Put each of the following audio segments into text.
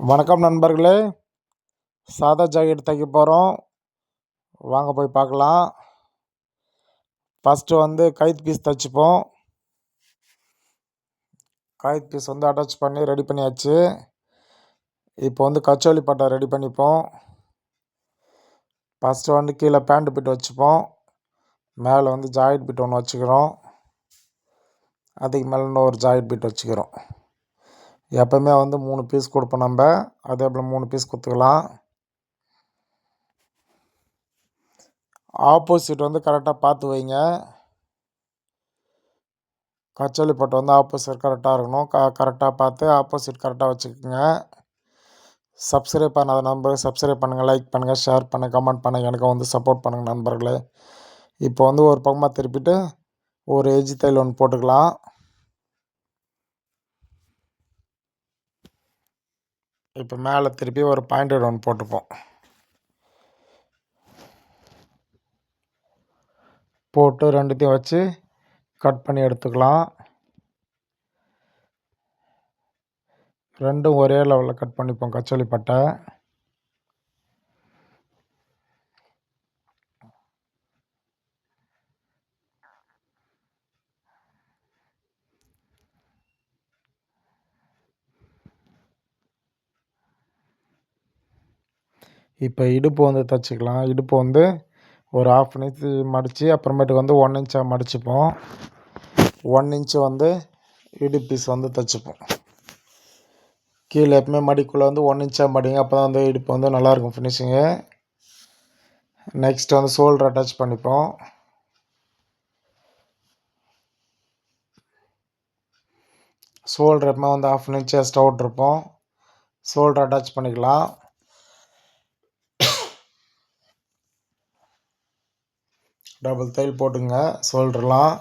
வணக்கம் நண்பர்களே. சாதா ஜாக்கெட் தைக்க போகிறோம் வாங்க போய் பார்க்கலாம். ஃபஸ்ட்டு வந்து கைத் பீஸ் தைச்சிப்போம். கைத் பீஸ் வந்து அட்டாச் பண்ணி ரெடி பண்ணியாச்சு. இப்போ வந்து கச்சோலி பட்டை ரெடி பண்ணிப்போம். ஃபஸ்ட்டு வந்து கீழே பேண்ட் பிட் வச்சுப்போம். மேலே வந்து ஜாக்கெட் பிட் ஒன்று வச்சுக்கிறோம். அதுக்கு மேலே இன்னொரு ஜாக்கெட் பிட் வச்சுக்கிறோம். எப்போயுமே வந்து மூணு பீஸ் கொடுப்போம் நம்ம. அதே போல் மூணு பீஸ் கொடுத்துக்கலாம் ஆப்போசிட் வந்து கரெக்டாக பார்த்து வைங்க. கச்சோலி பட்டு வந்து ஆப்போசிட் கரெக்டாக இருக்கணும். க கரெக்டாக பார்த்து ஆப்போசிட் கரெக்டாக வச்சுக்கோங்க. சப்ஸ்கிரைப் பண்ணாத நண்பர்கள் சப்ஸ்கிரைப் பண்ணுங்கள் லைக் பண்ணுங்கள் ஷேர் பண்ணுங்கள் கமெண்ட் பண்ணுங்கள் எனக்கு வந்து சப்போர்ட் பண்ணுங்கள் நண்பர்களே. இப்போ வந்து ஒரு பக்கமாக திருப்பிட்டு ஒரு எஜ்ஜி தையல் ஒன்று போட்டுக்கலாம். இப்போ மேலே திருப்பி ஒரு பாயிண்டட் ஒன்று போட்டுப்போம். போட்டு ரெண்டுத்தையும் வச்சு கட் பண்ணி எடுத்துக்கலாம். ரெண்டும் ஒரே லெவலில் கட் பண்ணிப்போம் கச்சோலி பட்டை. இப்போ இடுப்பு வந்து தைச்சிக்கலாம். இடுப்பு வந்து ஒரு ஆஃப் இன்ச்சு மடித்து அப்புறமேட்டுக்கு வந்து ஒன் இன்ச்சாக மடிச்சுப்போம். ஒன் இன்ச்சு வந்து இடுப்பு பீஸ் வந்து தைச்சிப்போம். கீழே எப்பவுமே மடிக்குள்ளே வந்து ஒன் இன்ச்சாக மடிங்க. அப்போ தான் வந்து இடுப்பு வந்து நல்லாயிருக்கும் ஃபினிஷிங்கு நெக்ஸ்ட் வந்து ஷோல்டர் அட்டாச் பண்ணிப்போம். ஷோல்டர் எப்பவுமே வந்து ஆஃப் இன்ச் எக்ஸ்ட்ரா விட்ருப்போம் ஷோல்டர் அட்டாச் பண்ணிக்கலாம். டபுள் தையல் போட்டுங்க. ஷோல்டர்லாம்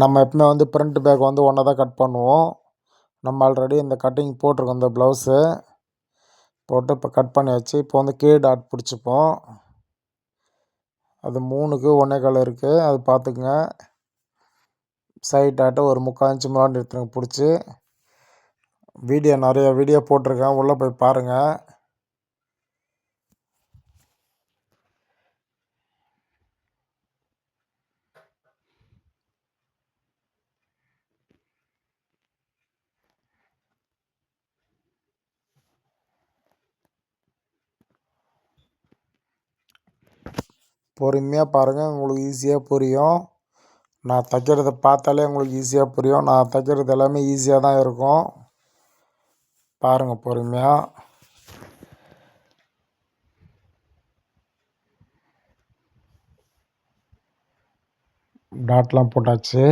நம்ம எப்பவுமே வந்து ஃப்ரண்ட் பேக் வந்து ஒன்றா தான் கட் பண்ணுவோம். நம்ம ஆல்ரெடி இந்த கட்டிங் போட்டிருக்கோம் இந்த ப்ளவுஸு போட்டு இப்போ கட் பண்ணியாச்சு இப்போ வந்து கே டாட் பிடிச்சிப்போம். அது மூணுக்கு ஒன்றே கால் இருக்குது அது பார்த்துக்குங்க சைட் டாட்டை ஒரு முக்கால் இன்ச்சு முன்னாடி எடுத்துருங்க பிடிச்சி. வீடியோ நிறைய வீடியோ போட்டிருக்கேன். உள்ளே போய் பாருங்கள் பொறுமையாக பாருங்கள் உங்களுக்கு ஈஸியாக புரியும். நான் தைக்கிறத பார்த்தாலே உங்களுக்கு ஈஸியாக புரியும். நான் தைக்கிறது எல்லாமே ஈஸியாக தான் இருக்கும். பாருங்கள் பொறுமையாக டாட்லாம் போட்டாச்சு.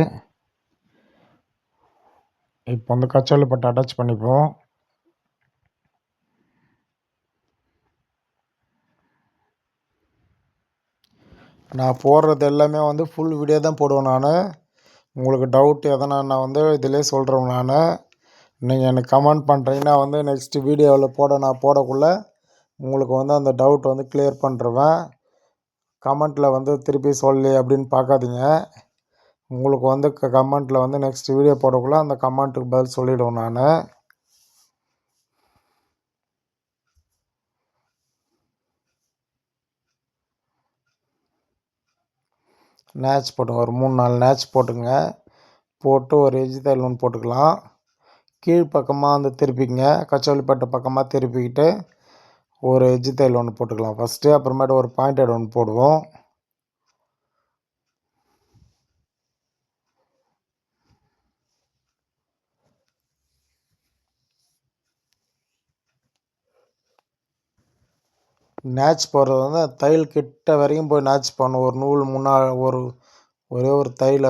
இப்போ வந்து கச்சோலி பட்டு அட்டாச் பண்ணிப்போம். நான் போடுறது எல்லாமே வந்து ஃபுல் வீடியோ தான் போடுவேன் நான். உங்களுக்கு டவுட் எதனா நான் வந்து இதிலே சொல்கிறேன் நான். நீங்கள் எனக்கு கமெண்ட் பண்ணுறீங்கன்னா வந்து நெக்ஸ்ட்டு வீடியோவில் போட நான் போடக்குள்ளே உங்களுக்கு வந்து அந்த டவுட் வந்து கிளியர் பண்ணுறேன் கமெண்ட்டில் வந்து திருப்பி சொல்லி அப்படின்னு பார்க்காதீங்க. உங்களுக்கு வந்து க கமெண்ட்டில் வந்து நெக்ஸ்ட் வீடியோ போடக்குள்ளே அந்த கமெண்ட்டுக்கு பதில் சொல்லிவிடுவேன் நான். நேச் போட்டுங்க ஒரு மூணு நாலு நேச் போட்டுங்க. போட்டு ஒரு எஜிதல் ஒன்று போட்டுக்கலாம். கீழ்ப்பக்கமாக வந்து திருப்பிங்க. கச்சோலி பக்கமாக திருப்பிக்கிட்டு ஒரு எஜ்ஜி தையல் ஒன்று போட்டுக்கலாம். ஃபஸ்ட்டு அப்புறமேட்டு ஒரு பாயிண்டட் ஒன்று போடுவோம். நேச் போடுறது வந்து தையல் கிட்ட வரைக்கும் போய் நேச் பண்ணணும். ஒரு நூல் முன்னால் ஒரு ஒரே ஒரு தையல்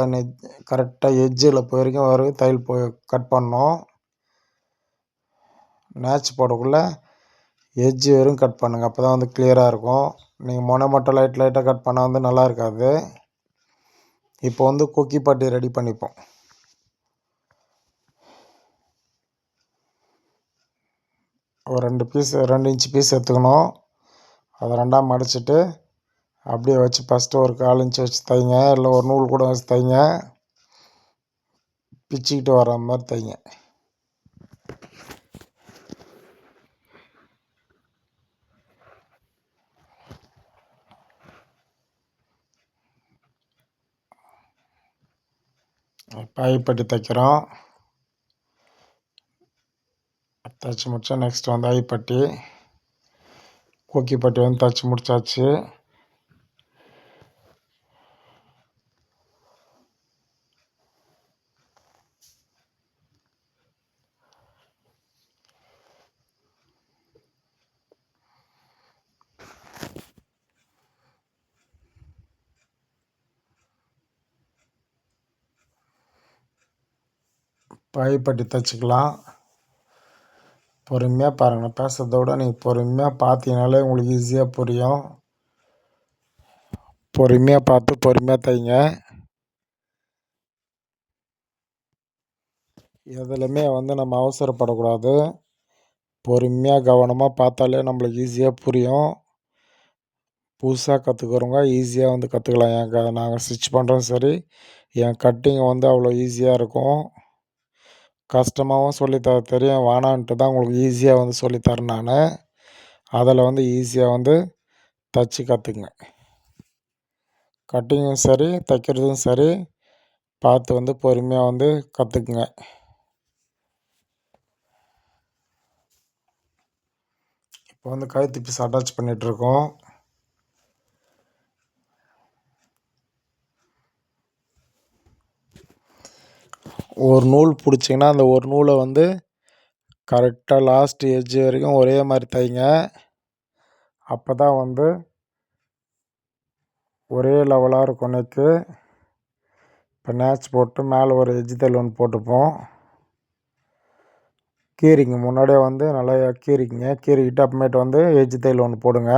கரெக்டாக எட்ஜில் போய் வரைக்கும் வரைக்கும் தையல் போய் கட் பண்ணணும். நேச் போடக்குள்ளே எட்ஜ் வரையும் கட் பண்ணுங்கள் அப்போ தான் வந்து கிளியராக இருக்கும். நீங்கள் முனை மட்டும் லைட் லைட்டாக கட் பண்ணால் வந்து நல்லா இருக்காது. இப்போ வந்து குக்கி பாட்டி ரெடி பண்ணிப்போம். ஒரு ரெண்டு பீஸ் ரெண்டு இன்ச்சு பீஸ் எடுத்துக்கணும். அதை ரெண்டாக மடிச்சுட்டு அப்படியே வச்சு ஃபஸ்ட்டு ஒரு கால் இன்ச்சு வச்சு தைங்க இல்லை ஒரு நூல் கூட வச்சு தைங்க. பிச்சுக்கிட்டு வர மாதிரி தைங்க. பாய்ப்பட்டி தைக்கிறோம். தைச்சி முடிச்சா நெக்ஸ்ட் வந்து ஐப்பட்டி. கொக்கிப்பட்டி வந்து தைச்சி முடிச்சாச்சு. பாய்ப்பட்டி தைச்சிக்கலாம். பொறுமையாக பாருங்கள் பேசுகிறத விட நீங்கள் பொறுமையாக பார்த்தீங்கனாலே உங்களுக்கு ஈஸியாக புரியும். பொறுமையாக பார்த்து பொறுமையாக தைங்க. எதுலையுமே வந்து நம்ம அவசரப்படக்கூடாது. பொறுமையாக கவனமாக பார்த்தாலே நம்மளுக்கு ஈஸியாக புரியும். புதுசாக கற்றுக்கிறவங்க ஈஸியாக வந்து கற்றுக்கலாம் என் க நாங்கள் ஸ்டிச் பண்ணுறோம் சரி. என் கட்டிங் வந்து அவ்வளோ ஈஸியாக இருக்கும். கஷ்டமாகவும் சொல்லித்தர தெரியும். வேணான்ட்டு தான் உங்களுக்கு ஈஸியாக வந்து சொல்லித்தரேன் நான். அதில் வந்து ஈஸியாக வந்து தச்சு கற்றுக்குங்க கட்டிங்கும் சரி தைக்கிறதும் சரி பார்த்து வந்து பொறுமையாக வந்து கற்றுக்குங்க இப்போ வந்து கழுத்து பீஸ் அட்டாச் பண்ணிகிட்ருக்கோம் ஒரு நூல் பிடிச்சிங்கன்னா அந்த ஒரு நூலை வந்து கரெக்டாக லாஸ்ட் எட்ஜ் வரைக்கும் ஒரே மாதிரி தைங்க. அப்போ தான் வந்து ஒரே லெவலாக இருக்கும் நெக்கு இப்போ நேச் போட்டு மேலே ஒரு எஜ்ஜு தையல் ஒன்று போட்டுப்போம். கீறிங்க முன்னாடியே வந்து நல்லா கீறிக்கிங்க. கீறிக்கிட்டு அப்புறமேட்டு வந்து எஜ்ஜு தையல் ஒன்று போடுங்க.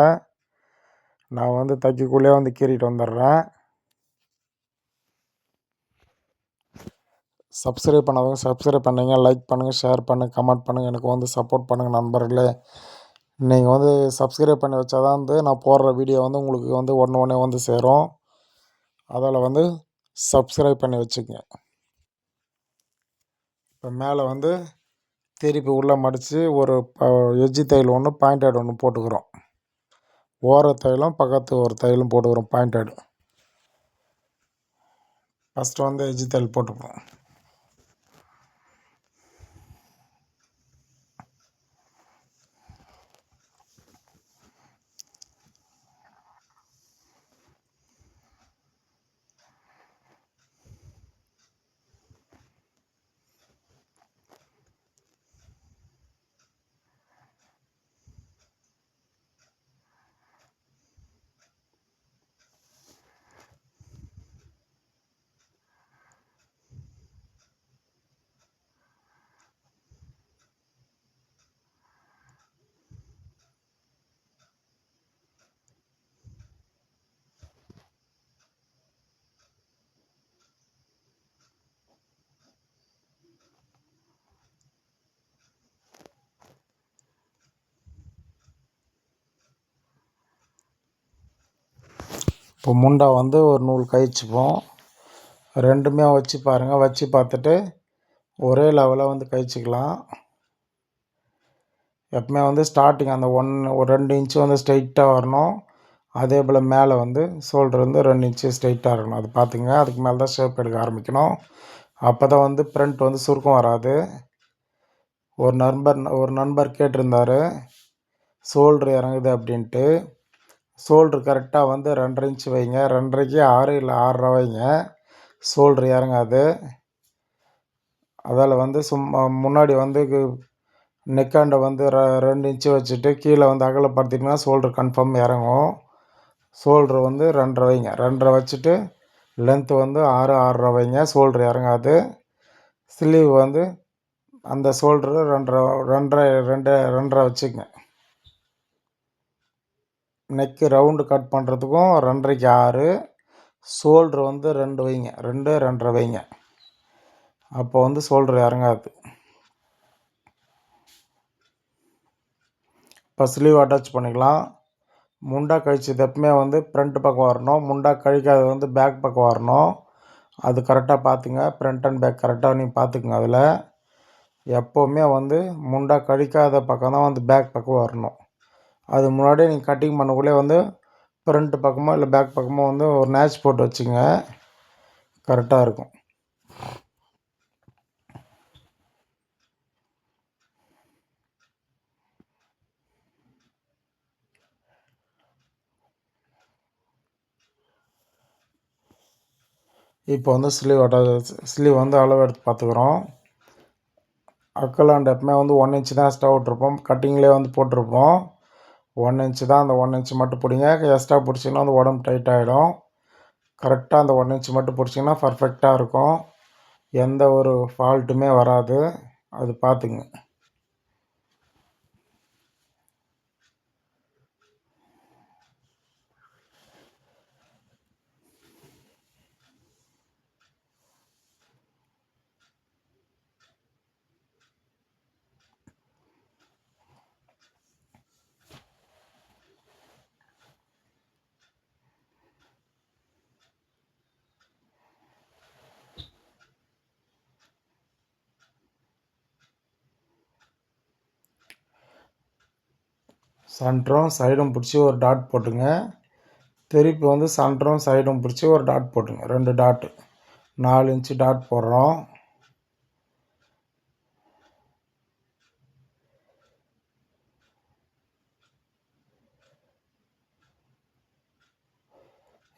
நான் வந்து தைக்கக்குள்ளே வந்து கீறிட்டு வந்துடுறேன். சப்ஸ்கிரைப் பண்ணாதவங்க சப்ஸ்கிரைப் பண்ணுங்கள் லைக் பண்ணுங்கள் ஷேர் பண்ணுங்கள் கமெண்ட் பண்ணுங்கள் எனக்கு வந்து சப்போர்ட் பண்ணுங்கள் நண்பர்களே. நீங்கள் வந்து சப்ஸ்கிரைப் பண்ணி வச்சா தான் வந்து நான் போடுற வீடியோ வந்து உங்களுக்கு வந்து உடனே உடனே வந்து சேரும். அதில் வந்து சப்ஸ்கிரைப் பண்ணி வச்சுக்கங்க. இப்போ மேலே வந்து திருப்பி உள்ளே மடித்து ஒரு எஜ்ஜி தையல் ஒன்று பாயிண்டட் ஒன்று போட்டுக்கிறோம். ஓர தையலும் பக்கத்து ஒரு தையலும் போட்டுக்கிறோம் பாயிண்டட் ஃபஸ்ட்டு வந்து எஜ்ஜி தையல் போட்டுக்கிறோம். இப்போ முண்டா வந்து ஒரு நூல் கழிச்சுப்போம். ரெண்டுமே வச்சு பாருங்கள் வச்சு பார்த்துட்டு ஒரே லெவலாக வந்து கழிச்சிக்கலாம். எப்பவுமே வந்து ஸ்டார்டிங் அந்த ஒன் ஒரு ரெண்டு இன்ச்சு வந்து ஸ்ட்ரைட்டாக வரணும். அதே போல் மேலே வந்து ஷோல்டர் வந்து ரெண்டு இன்ச்சு ஸ்ட்ரைட்டாக இருக்கணும். அது பார்த்துங்க. அதுக்கு மேலே தான் ஷேப் எடுக்க ஆரம்பிக்கணும். அப்போ தான் வந்து ப்ரிண்ட் வந்து சுருக்கம் வராது. ஒரு நண்பர் ஒரு நண்பர் கேட்டிருந்தார் ஷோல்டர் இறங்குது அப்படின்ட்டு. ஷோல்ட்ரு கரெக்டாக வந்து ரெண்டரை இன்ச்சு வைங்க. ரெண்டரைக்கு ஆறு இல்லை ஆறரை வைங்க. ஷோல்ட்ரு இறங்காது அதால் வந்து சும்மா முன்னாடி வந்து நெக்காண்டை வந்து ரெ ரெண்டு இன்ச்சு வச்சுட்டு கீழே வந்து அகலப்படுத்திங்கன்னா ஷோல்ட்ரு கன்ஃபார்ம் இறங்கும். ஷோல்ட்ரு வந்து ரெண்டரை வைங்க. ரெண்டரை வச்சுட்டு லென்த்து வந்து ஆறு ஆறரை வைங்க. ஷோல்ட்ரு இறங்காது ஸ்லீவ் வந்து அந்த ஷோல்ட்ரு ரெண்டரை ரெண்டரை ரெண்டு ரெண்டரை வச்சுக்கங்க. நெக்கு ரவுண்டு கட் பண்ணுறதுக்கும் ரெண்டரைக்கு ஆறு. ஷோல்ட்ரு வந்து ரெண்டு வைங்க. ரெண்டு ரெண்டரை வைங்க. அப்போ வந்து ஷோல்ட்ரு இறங்காது. இப்போ ஸ்லீவ் அட்டாச் பண்ணிக்கலாம். முண்டா கழிச்சது எப்பவுமே வந்து ஃப்ரண்ட் பக்கம் வரணும். முண்டா கழிக்காதது வந்து பேக் பக்கம் வரணும். அது கரெக்டாக பார்த்துங்க. ஃப்ரண்ட் அண்ட் பேக் கரெக்டாக நீங்கள் பார்த்துக்குங்க அதில். எப்போவுமே வந்து முண்டா கழிக்காத பக்கம் தான் வந்து பேக் பக்கம் வரணும். அது முன்னாடியே நீங்கள் கட்டிங் பண்ணக்குள்ளே வந்து ஃப்ரண்ட் பக்கமோ இல்லை பேக் பக்கமோ வந்து ஒரு நேச் போட்டு வச்சுங்க. கரெக்டாக இருக்கும். இப்போ வந்து ஸ்லீவ் அட்ட ஸ்லீவ் வந்து அளவு எடுத்து பார்த்துக்குறோம். அக்கலாண்ட் எப்பவுமே வந்து ஒன் இன்ச் தான் ஸ்டவ் விட்ருப்போம் கட்டிங்லேயே வந்து போட்டிருப்போம். ஒன் இன்ச்சு தான் அந்த ஒன் இன்ச் மட்டும் பிடிங்க. எக்ஸ்ட்ரா பிடிச்சிங்கன்னா அந்த உடம்பு டைட் ஆகிடும் கரெக்டாக அந்த ஒன் இன்ச் மட்டும் பிடிச்சிங்கன்னா பர்ஃபெக்டாக இருக்கும். எந்த ஒரு ஃபால்ட்டுமே வராது. அது பார்த்துங்க சென்டரும் சைடும் பிடிச்சி ஒரு டாட் போட்டுங்க. திருப்பி வந்து சென்டரும் சைடும் பிடிச்சி ஒரு டாட் போட்டுங்க. ரெண்டு டாட்டு நாலு இன்ச்சு டாட் போடுறோம்.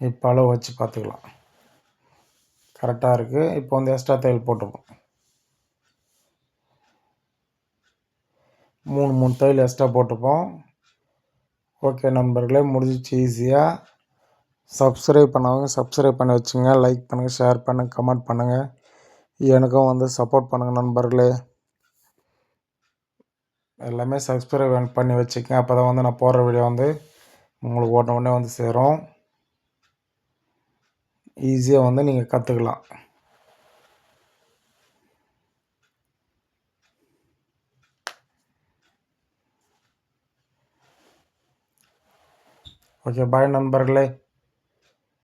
இப்போ அளவு வச்சு பார்த்துக்கலாம். கரெக்டாக இருக்குது இப்போ வந்து எக்ஸ்ட்ரா தையல் போட்டுப்போம். மூணு மூணு தையல் எக்ஸ்ட்ரா போட்டுப்போம். ஓகே நண்பர்களே முடிஞ்சிச்சு ஈஸியாக சப்ஸ்கிரைப் பண்ணவங்க சப்ஸ்கிரைப் பண்ணி வச்சுங்க. லைக் பண்ணுங்கள் ஷேர் பண்ணுங்கள் கமெண்ட் பண்ணுங்கள் எனக்கும் வந்து சப்போர்ட் பண்ணுங்கள் நண்பர்களே. எல்லாமே சப்ஸ்கிரைப் பண்ணி வச்சுக்கங்க. அப்போ தான் வந்து நான் போடுற வீடியோ வந்து உங்களுக்கு உடனே உடனே வந்து சேரும். ஈஸியாக வந்து நீங்கள் கற்றுக்கலாம் ஓகே பாய் நண்பர்களே.